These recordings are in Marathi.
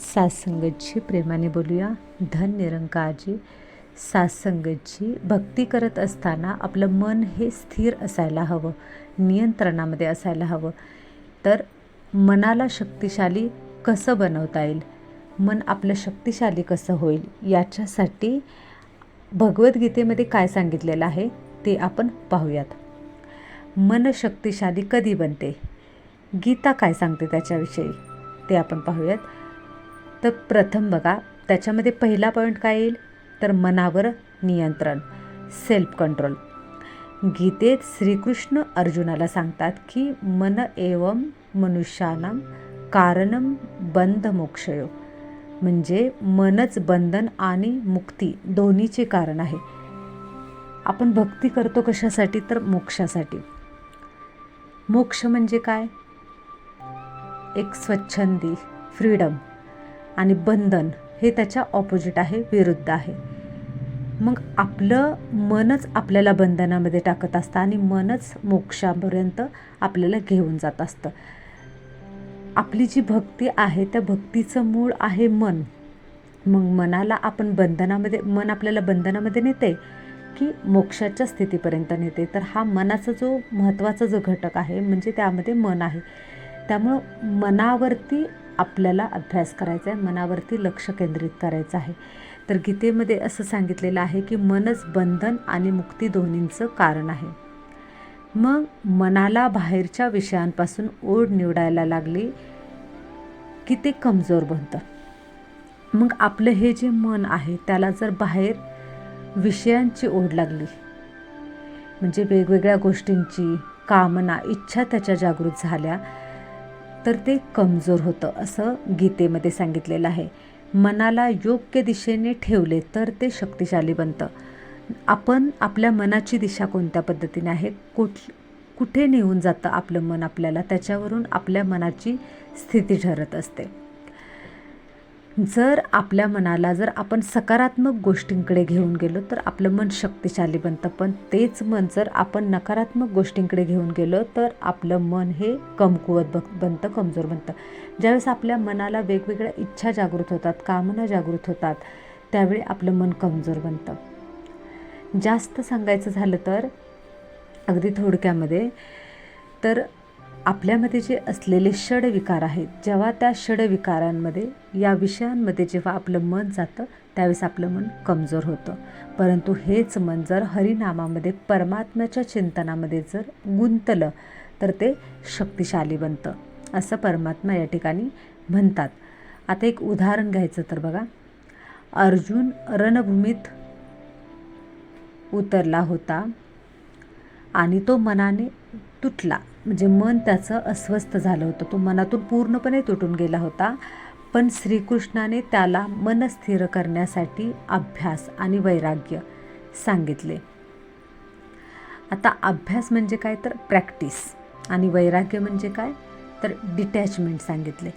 सासंगतची प्रेमाने बोलूया. धन निरंकारजी सासंगतची भक्ती करत असताना आपलं मन हे स्थिर असायला हवं नियंत्रणामध्ये असायला हवं. तर मनाला शक्तिशाली कसं बनवता येईल? मन आपलं शक्तिशाली कसं होईल? याच्यासाठी भगवद्गीतेमध्ये काय सांगितलेलं आहे ते आपण पाहूयात. मन शक्तिशाली कधी बनते? गीता काय सांगते त्याच्याविषयी ते आपण पाहूयात. तर प्रथम बघा त्याच्यामध्ये पहिला पॉईंट काय येईल? तर मनावर नियंत्रण सेल्फ कंट्रोल गीतेत श्रीकृष्ण अर्जुनाला सांगतात की मन एवम मनुष्यानाम कारणम बंध मोक्षयो म्हणजे मनच बंधन आणि मुक्ती दोन्हीचे कारण आहे. आपण भक्ती करतो कशासाठी? तर मोक्षासाठी. मोक्ष म्हणजे काय? एक स्वच्छंदी फ्रीडम आणि बंधन हे त्याच्या ऑपोजिट आहे विरुद्ध आहे. मग आपलं मनच आपल्याला बंधनामध्ये टाकत असतं आणि मनच मोक्षापर्यंत आपल्याला घेऊन जात असतं. आपली जी भक्ती आहे त्या भक्तीचं मूळ आहे मन. मग मनाला आपण बंधनामध्ये मन आपल्याला बंधनामध्ये नेते की मोक्षाच्या स्थितीपर्यंत नेते. तर हा मनाचा जो महत्त्वाचा जो घटक आहे म्हणजे त्यामध्ये मन आहे. त्यामुळं मनावरती आपल्याला अभ्यास करायचा आहे मनावरती लक्ष केंद्रित करायचं आहे. तर गीतेमध्ये असं सांगितलेलं आहे की मनच बंधन आणि मुक्ती दोन्हींचं कारण आहे. मग मनाला बाहेरच्या विषयांपासून ओढ निवडायला लागली की ते कमजोर बनतं. मग आपलं हे जे मन आहे त्याला जर बाहेर विषयांची ओढ लागली म्हणजे वेगवेगळ्या गोष्टींची कामना इच्छा त्याच्या जागृत झाल्या तर ते कमजोर होतं असं गीतेमध्ये सांगितलेलं आहे. मनाला योग्य दिशेने ठेवले तर ते शक्तिशाली बनतं. आपण आपल्या मनाची दिशा कोणत्या पद्धतीने आहे? कुठ कुठे नेऊन जातं आपलं मन आपल्याला? त्याच्यावरून आपल्या मनाची स्थिती ठरत असते. जर आपल्या मनाला जर आपण सकारात्मक गोष्टींकडे घेऊन गेलो तर आपलं मन शक्तिशाली बनतं. पण तेच मन जर आपण नकारात्मक गोष्टींकडे घेऊन गेलो तर आपलं मन हे कमकुवत बघ बनतं कमजोर बनतं. ज्यावेळेस आपल्या मनाला वेगवेगळ्या इच्छा जागृत होतात कामना जागृत होतात त्यावेळी आपलं मन कमजोर बनतं. जास्त सांगायचं झालं तर अगदी थोडक्यामध्ये तर आपल्यामध्ये जे असलेले षडविकार आहेत जेव्हा त्या षडविकारांमध्ये या विषयांमध्ये जेव्हा आपलं मन जातं त्यावेळेस आपलं मन कमजोर होतं. परंतु हेच मन जर हरिनामामध्ये परमात्म्याच्या चिंतनामध्ये जर गुंतलं तर ते शक्तिशाली बनतं असं परमात्मा या ठिकाणी म्हणतात. आता एक उदाहरण घ्यायचं तर बघा. अर्जुन रणभूमीत उतरला होता आणि तो मनाने तुटला. म्हणजे मन त्याचं अस्वस्थ झालं होतं. तो मनातून पूर्णपणे तुटून गेला होता. पण श्रीकृष्णाने त्याला मन स्थिर करण्यासाठी अभ्यास आणि वैराग्य सांगितले. आता अभ्यास म्हणजे काय? तर प्रॅक्टिस. आणि वैराग्य म्हणजे काय? तर डिटॅचमेंट सांगितले.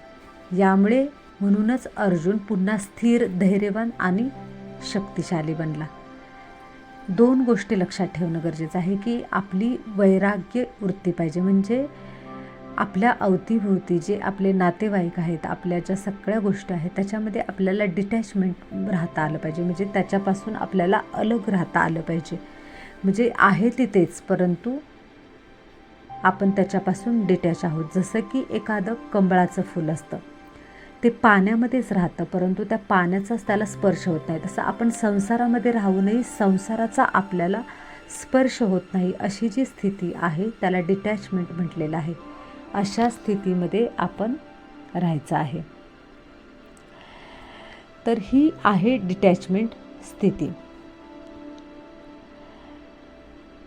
यामुळे म्हणूनच अर्जुन पुन्हा स्थिर धैर्यवान आणि शक्तिशाली बनला. दोन गोष्टी लक्षात ठेवणं गरजेचं आहे की आपली वैराग्य वृत्ती पाहिजे. म्हणजे आपल्या अवतीभोवती जे आपले नातेवाईक आहेत आपल्या ज्या सगळ्या गोष्टी आहेत त्याच्यामध्ये आपल्याला डिटॅचमेंट राहता आलं पाहिजे. म्हणजे त्याच्यापासून आपल्याला अलग राहता आलं पाहिजे. म्हणजे आहे तिथेच परंतु आपण त्याच्यापासून डिटॅच आहोत. जसं की एखादं कमळाचं फूल असतं. ते पाण्यामध्येच राहतं परंतु त्या पाण्याचाच त्याला स्पर्श होत नाही. तसं आपण संसारामध्ये राहूनही संसाराचा आपल्याला स्पर्श होत नाही अशी जी स्थिती आहे त्याला डिटॅचमेंट म्हटलेलं आहे. अशा स्थितीमध्ये आपण राहायचं आहे. तर ही आहे डिटॅचमेंट स्थिती.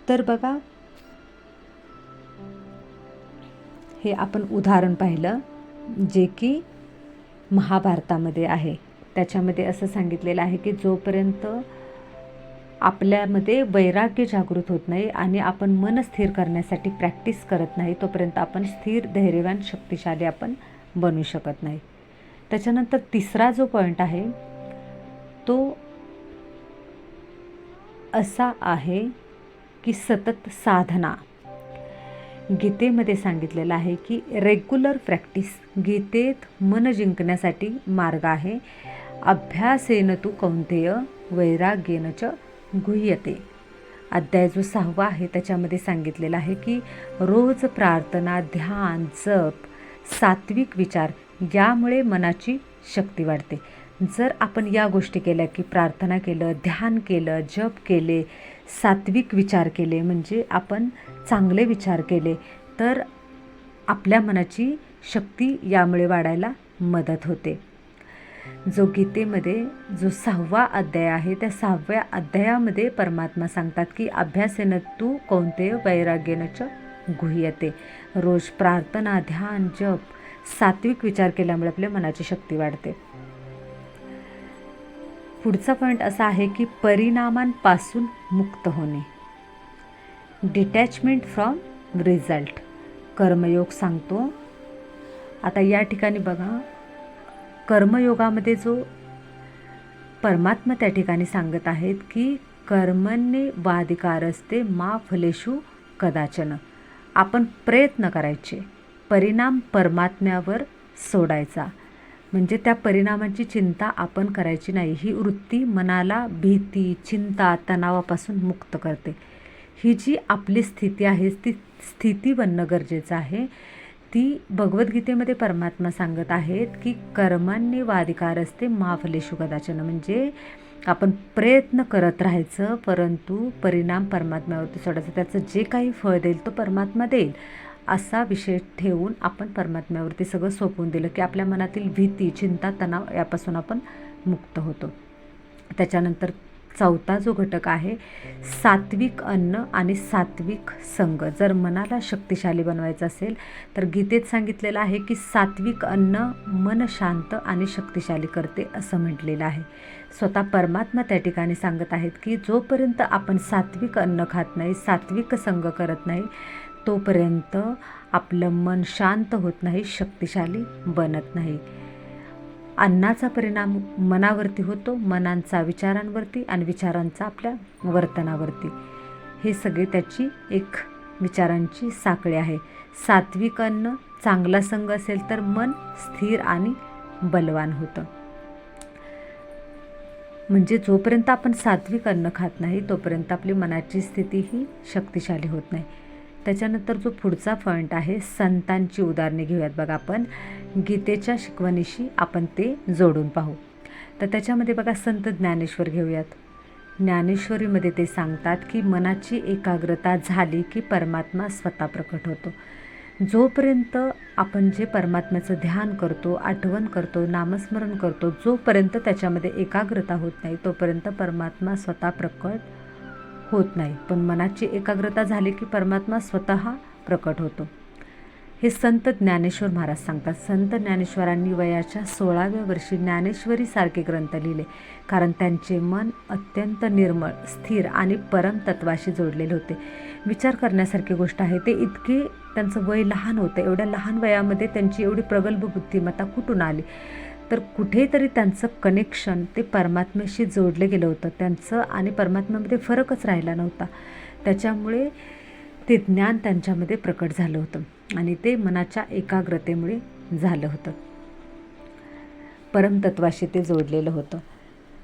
तर बघा हे आपण उदाहरण पाहिलं जे की महाभारतामध्ये आहे. त्याच्यामध्ये असं सांगितलेलं आहे की जोपर्यंत आपल्यामध्ये वैराग्य जागृत होत नाही आणि आपण मन स्थिर करण्यासाठी प्रॅक्टिस करत नाही तोपर्यंत आपण स्थिर धैर्यवान शक्तिशाली आपण बनू शकत नाही. त्याच्यानंतर तिसरा जो पॉईंट आहे तो असा आहे की सतत साधना. गीतेमध्ये सांगितलेलं आहे की रेग्युलर प्रॅक्टिस गीतेत मन जिंकण्यासाठी मार्ग आहे. अभ्यासेन तू कौंतेय वैराग्येन च गुह्यते. अध्याय जो सहावा आहे त्याच्यामध्ये सांगितलेलं आहे की रोज प्रार्थना ध्यान जप सात्विक विचार यामुळे मनाची शक्ती वाढते. जर आपण या गोष्टी केल्या की प्रार्थना केलं ध्यान केलं जप केले सात्विक विचार केले म्हणजे आपण चांगले विचार केले तर आपल्या मनाची शक्ती यामुळे वाढायला मदत होते. जो गीतेमध्ये जो सहावा अध्याय आहे त्या सहाव्या अध्यायामध्ये परमात्मा सांगतात की अभ्यासेनं तू कोणते वैराग्यनच गुह्यते. रोज प्रार्थना ध्यान जप सात्विक विचार केल्यामुळे आपल्या मनाची शक्ती वाढते. पुढचा पॉईंट असा आहे की परिणामांपासून मुक्त होणे. डिटॅचमेंट फ्रॉम रिझल्ट कर्मयोग सांगतो. आता या ठिकाणी बघा. कर्मयोगामध्ये जो परमात्मा त्या ठिकाणी सांगत आहेत की कर्मने वाधिकार असते मा फलेशू कदाचन. आपण प्रयत्न करायचे. परिणाम परमात्म्यावर सोडायचा. म्हणजे त्या परिणामाची चिंता आपण करायची नाही. ही वृत्ती मनाला भीती चिंता तणावापासून मुक्त करते. ही जी आपली स्थिती आहे ती स्थिती बनणं गरजेचं आहे. ती भगवद्गीतेमध्ये परमात्मा सांगत आहेत की कर्मांनी वाधिकार असते माफलेशु कदाचन. म्हणजे आपण प्रयत्न करत राहायचं परंतु परिणाम परमात्म्यावरती सोडायचं. त्याचं जे काही फळ देईल तो परमात्मा देईल. असा विषय ठेवून आपण परमात्म्यावरती सगळं सोपवून दिलं की आपल्या मनातील भीती चिंता तणाव यापासून आपण मुक्त होतो. त्याच्यानंतर चौथा जो घटक आहे सात्विक अन्न आणि सात्विक संग जर मनाला शक्तिशाली बनवायचं असेल तर गीतेत सांगितलेलं आहे की सात्विक अन्न मन शांत आणि शक्तिशाली करते असं म्हटलेलं आहे. स्वतः परमात्मा त्या ठिकाणी सांगत आहेत की जोपर्यंत आपण सात्विक अन्न खात नाही सात्विक संग करत नाही तोपर्यंत आपलं मन शांत होत नाही शक्तिशाली बनत नाही. अन्नाचा परिणाम मनावरती होतो मनांचा विचारांवरती आणि विचारांचा आपल्या वर्तनावरती. हे सगळे त्याची एक विचारांची साखळी आहे. सात्विक अन्न चांगला संघ असेल तर मन स्थिर आणि बलवान होतं. म्हणजे जोपर्यंत आपण सात्विक अन्न खात नाही तोपर्यंत आपली मनाची स्थिती ही शक्तिशाली होत नाही. त्याच्यानंतर जो पुढचा पॉईंट आहे संतांची उदाहरणे घेऊयात बघा आपण. गीतेच्या शिकवणीशी आपण ते जोडून पाहू. तर त्याच्यामध्ये बघा संत ज्ञानेश्वर घेऊयात. ज्ञानेश्वरीमध्ये ते सांगतात की मनाची एकाग्रता झाली की परमात्मा स्वतः प्रकट होतो. जोपर्यंत आपण जे परमात्म्याचं ध्यान करतो आठवण करतो नामस्मरण करतो जोपर्यंत त्याच्यामध्ये एकाग्रता होत नाही तोपर्यंत परमात्मा स्वतः प्रकट होत नाही. पण मनाची एकाग्रता झाली की परमात्मा स्वतः प्रकट होतो. हे संत ज्ञानेश्वर महाराज सांगतात. संत ज्ञानेश्वरांनी वयाच्या सोळाव्या वर्षी ज्ञानेश्वरीसारखे ग्रंथ लिहिले. कारण त्यांचे मन अत्यंत निर्मळ स्थिर आणि परमतत्वाशी जोडलेले होते. विचार करण्यासारखी गोष्ट आहे. ते इतके त्यांचं वय लहान होतं. एवढ्या लहान वयामध्ये त्यांची एवढी प्रगल्भ बुद्धिमत्ता कुठून आली? तर कुठेतरी त्यांचं कनेक्शन ते परमात्म्याशी जोडलं गेलं होतं. त्यांचं आणि परमात्म्यामध्ये फरकच राहिला नव्हता. त्याच्यामुळे ते ज्ञान त्यांच्यामध्ये प्रकट झालं होतं आणि ते मनाच्या एकाग्रतेमुळे झालं होतं. परमतत्वाशी ते जोडलेलं होतं.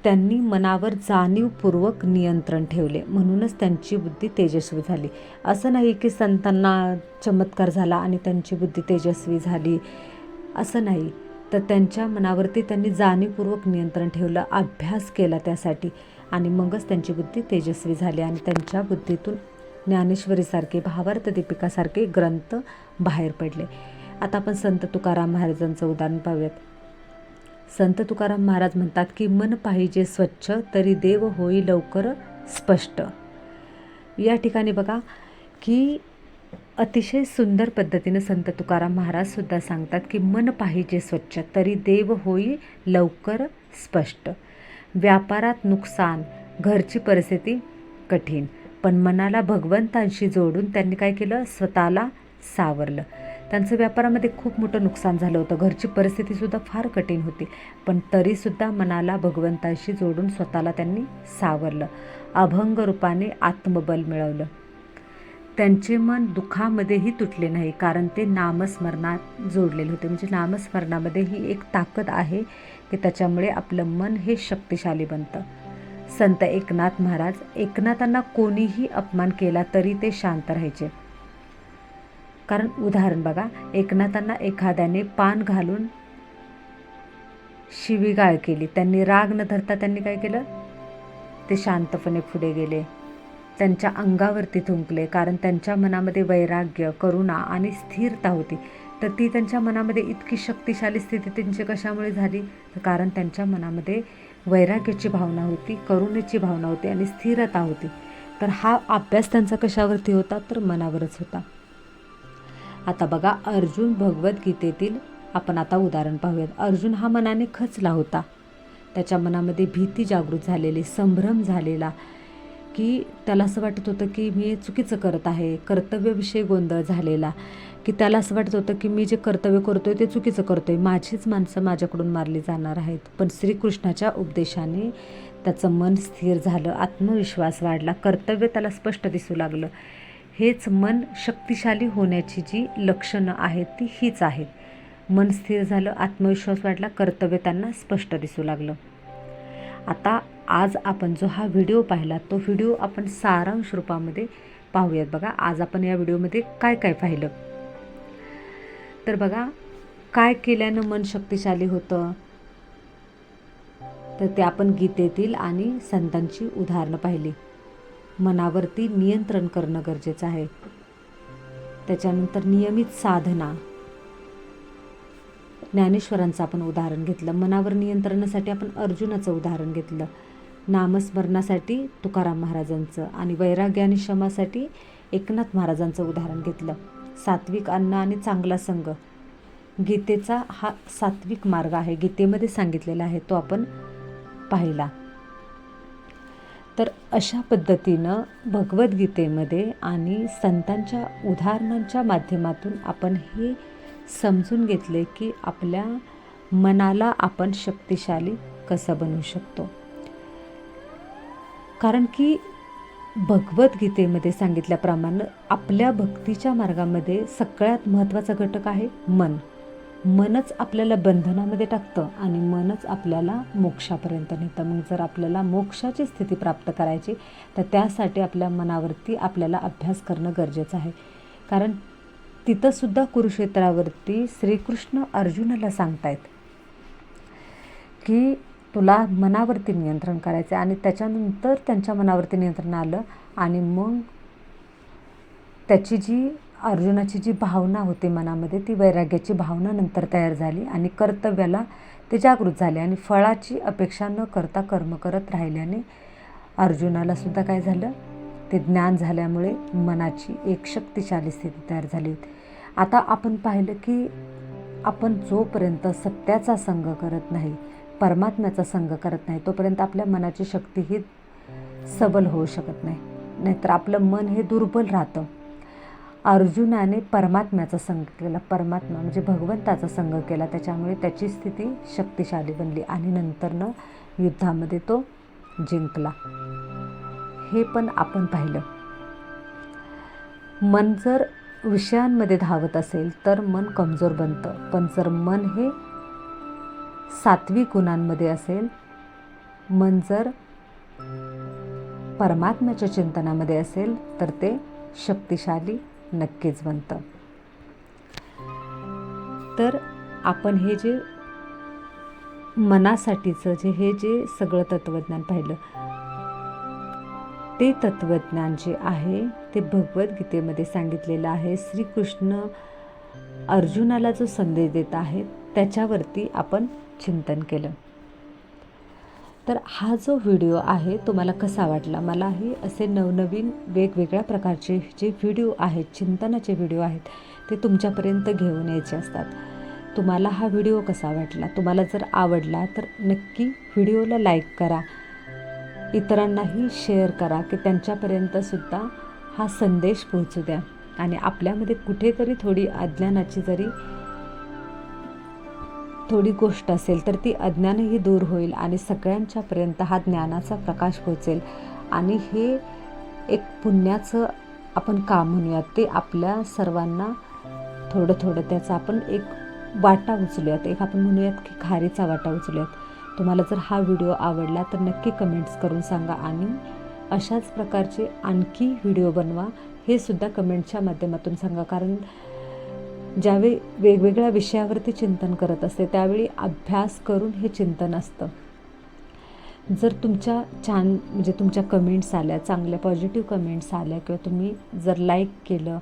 त्यांनी मनावर जाणीवपूर्वक नियंत्रण ठेवले. म्हणूनच त्यांची बुद्धी तेजस्वी झाली. असं नाही की संतांना चमत्कार झाला आणि त्यांची बुद्धी तेजस्वी झाली. असं नाही. तर त्यांच्या मनावरती त्यांनी जाणीवपूर्वक नियंत्रण ठेवलं अभ्यास केला त्यासाठी. आणि मगच त्यांची बुद्धी तेजस्वी झाली आणि त्यांच्या बुद्धीतून ज्ञानेश्वरीसारखे भावार्थ दीपिकासारखे ग्रंथ बाहेर पडले. आता आपण संत तुकाराम महाराजांचं उदाहरण पाहूयात. संत तुकाराम महाराज म्हणतात की मन पाहिजे स्वच्छ तरी देव होई लवकर स्पष्ट. या ठिकाणी बघा की अतिशय सुंदर पद्धतीनं संत तुकाराम महाराजसुद्धा सांगतात की मन पाहिजे स्वच्छ तरी देव होई लवकर स्पष्ट. व्यापारात नुकसान घरची परिस्थिती कठीण पण मनाला भगवंतांशी जोडून त्यांनी काय केलं? स्वतःला सावरलं. त्यांचं व्यापारामध्ये खूप मोठं नुकसान झालं होतं. घरची परिस्थितीसुद्धा फार कठीण होती पण तरीसुद्धा मनाला भगवंतांशी जोडून स्वतःला त्यांनी सावरलं. अभंग रूपाने आत्मबल मिळवलं. त्यांचे मन दुःखामध्येही तुटले नाही कारण ते नामस्मरणात जोडलेले होते. म्हणजे नामस्मरणामध्ये ही एक ताकद आहे की त्याच्यामुळे आपलं मन हे शक्तिशाली बनतं. संत एकनाथ महाराज एकनाथांना कोणीही अपमान केला तरी ते शांत राहायचे. कारण उदाहरण बघा एकनाथांना एखाद्याने पान घालून शिवीगाळ केली. त्यांनी राग न धरता त्यांनी काय केलं? ते शांतपणे पुढे गेले. त्यांच्या अंगावरती थुंकले कारण त्यांच्या मनामध्ये वैराग्य करुणा आणि स्थिरता होती. तर ती त्यांच्या मनामध्ये इतकी शक्तिशाली स्थिती त्यांची कशामुळे झाली? तर कारण त्यांच्या मनामध्ये वैराग्याची भावना होती करुणेची भावना होती आणि स्थिरता होती. तर हा अभ्यास त्यांचा कशावरती होता? तर मनावरच होता. आता बघा अर्जुन भगवद्गीतेतील आपण आता उदाहरण पाहूयात. अर्जुन हा मनाने खचला होता. त्याच्या मनामध्ये भीती जागृत झालेली संभ्रम झालेला की त्याला असं वाटत होतं की मी चुकीचं करत आहे कर्तव्याविषयी गोंधळ झालेला. की त्याला असं वाटत होतं की मी जे कर्तव्य करतो आहे ते चुकीचं करतो आहे माझीच माणसं माझ्याकडून मारली जाणार आहेत. पण श्रीकृष्णाच्या उपदेशाने त्याचं मन स्थिर झालं. आत्मविश्वास वाढला. कर्तव्य त्याला स्पष्ट दिसू लागलं. हेच मन शक्तिशाली होण्याची जी लक्षणं आहेत ती हीच आहेत. मन स्थिर झालं. आत्मविश्वास वाढला. कर्तव्य त्यांना स्पष्ट दिसू लागलं. आता आज आपण जो हा व्हिडिओ पाहिला तो व्हिडिओ आपण सारांश रूपामध्ये पाहूयात बघा. आज आपण या व्हिडिओमध्ये काय काय पाहिलं? तर बघा काय केल्यानं मन शक्तिशाली होतं? तर ते आपण गीतेतील आणि संतांची उदाहरणं पाहिली. मनावरती नियंत्रण करणं गरजेचं आहे. त्याच्यानंतर नियमित साधना. ज्ञानेश्वरांचं आपण उदाहरण घेतलं. मनावर नियंत्रणासाठी आपण अर्जुनाचं उदाहरण घेतलं. नामस्मरणासाठी तुकाराम महाराजांचं आणि वैराग्य आणि क्षमासाठी एकनाथ महाराजांचं उदाहरण घेतलं. सात्विक अन्न आणि चांगला संघ गीतेचा हा सात्विक मार्ग आहे. गीतेमध्ये सांगितलेला आहे तो आपण पाहिला. तर अशा पद्धतीनं भगवद्गीतेमध्ये आणि संतांच्या उदाहरणांच्या माध्यमातून आपण हे समजून घेतले की आपल्या मनाला आपण शक्तिशाली कसं बनवू शकतो. कारण की भगवद्गीतेमध्ये सांगितल्याप्रमाणे आपल्या भक्तीच्या मार्गामध्ये सगळ्यात महत्त्वाचा घटक आहे मन. मनच आपल्याला बंधनामध्ये टाकतं आणि मनच आपल्याला मोक्षापर्यंत नेतं. मग जर आपल्याला मोक्षाची स्थिती प्राप्त करायची तर त्यासाठी आपल्या मनावरती आपल्याला अभ्यास करणं गरजेचं आहे. कारण तिथंसुद्धा कुरुक्षेत्रावरती श्रीकृष्ण अर्जुनाला सांगतायत की तुला मनावरती नियंत्रण करायचं आणि त्याच्यानंतर त्यांच्या मनावरती नियंत्रण आलं आणि मग त्याची जी अर्जुनाची जी भावना होती मनामध्ये ती वैराग्याची भावना नंतर तयार झाली आणि कर्तव्याला ते जागृत झाले आणि फळाची अपेक्षा न करता कर्म करत राहिल्याने अर्जुनाला सुद्धा काय झालं? ते ज्ञान झाल्यामुळे मनाची एक शक्तिशाली स्थिती तयार झाली होती. आता आपण पाहिलं की आपण जोपर्यंत सत्याचा संघ करत नाही परमात्म्याचा संग करत नाही तोपर्यंत आपल्या मनाची शक्ती ही सबल होऊ शकत नाही. नाहीतर आपलं मन हे दुर्बल राहतं. अर्जुनाने परमात्म्याचा संघ केला परमात्मा म्हणजे भगवंताचा संघ केला त्याच्यामुळे त्याची स्थिती शक्तिशाली बनली आणि नंतरनं युद्धामध्ये तो जिंकला. हे पण आपण पाहिलं. मन जर विषयांमध्ये धावत असेल तर मन कमजोर बनतं. पण जर मन हे सात्विक गुणांमध्ये असेल मन जर परमात्म्याच्या चिंतनामध्ये असेल तर ते शक्तिशाली नक्कीच बनतं तर आपण हे जे मनासाठीचं जे हे जे सगळं तत्त्वज्ञान पाहिलं ते तत्त्वज्ञान जे आहे ते भगवद्गीतेमध्ये सांगितलेलं आहे. श्रीकृष्ण अर्जुनाला जो संदेश देत आहेत त्याच्यावरती आपण चिंतन केलं. तर हा जो व्हिडिओ आहे तुम्हाला कसा वाटला? मलाही असे नवनवीन वेगवेगळ्या प्रकारचे जे व्हिडिओ आहेत चिंतनाचे व्हिडिओ आहेत ते तुमच्यापर्यंत घेऊन यायचे असतात. तुम्हाला हा व्हिडिओ कसा वाटला? तुम्हाला जर आवडला तर नक्की व्हिडिओला लाईक करा. इतरांनाही शेअर करा की त्यांच्यापर्यंतसुद्धा हा संदेश पोहोचू द्या. आणि आपल्यामध्ये कुठेतरी थोडी अज्ञानाची जरी थोडी गोष्ट असेल तर ती अज्ञानही दूर होईल आणि सगळ्यांच्यापर्यंत हा ज्ञानाचा प्रकाश पोचेल आणि हे एक पुण्याचं आपण काम म्हणूयात. ते आपल्या सर्वांना थोडं थोडं त्याचा आपण एक वाटा उचलूयात. एक आपण म्हणूयात की खारीचा वाटा उचलूयात. तुम्हाला जर हा व्हिडिओ आवडला तर नक्की कमेंट्स करून सांगा आणि अशाच प्रकारचे आणखी व्हिडिओ बनवा. हे सुद्धा कमेंटच्या माध्यमातून सांगा. कारण ज्यावेळी वेगवेगळ्या विषयावरती चिंतन करत असते त्यावेळी अभ्यास करून हे चिंतन असतं. जर तुमच्या छान म्हणजे तुमच्या कमेंट्स आल्या चांगल्या पॉझिटिव्ह कमेंट्स आल्या किंवा तुम्ही जर लाईक केलं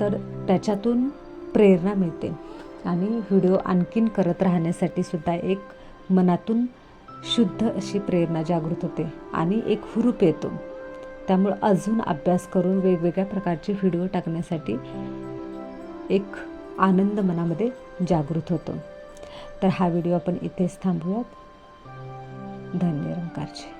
तर त्याच्यातून प्रेरणा मिळते. आणि व्हिडिओ आणखीन करत राहण्यासाठी सुद्धा एक मनातून शुद्ध अशी प्रेरणा जागृत होते आणि एक हुरूप येतो. त्यामुळं अजून अभ्यास करून वेगवेगळ्या प्रकारचे व्हिडिओ टाकण्यासाठी एक आनंद मनामध्ये जागृत होतो. तर हा व्हिडिओ आपण इथेच थांबूयात. धन्य रंकारचे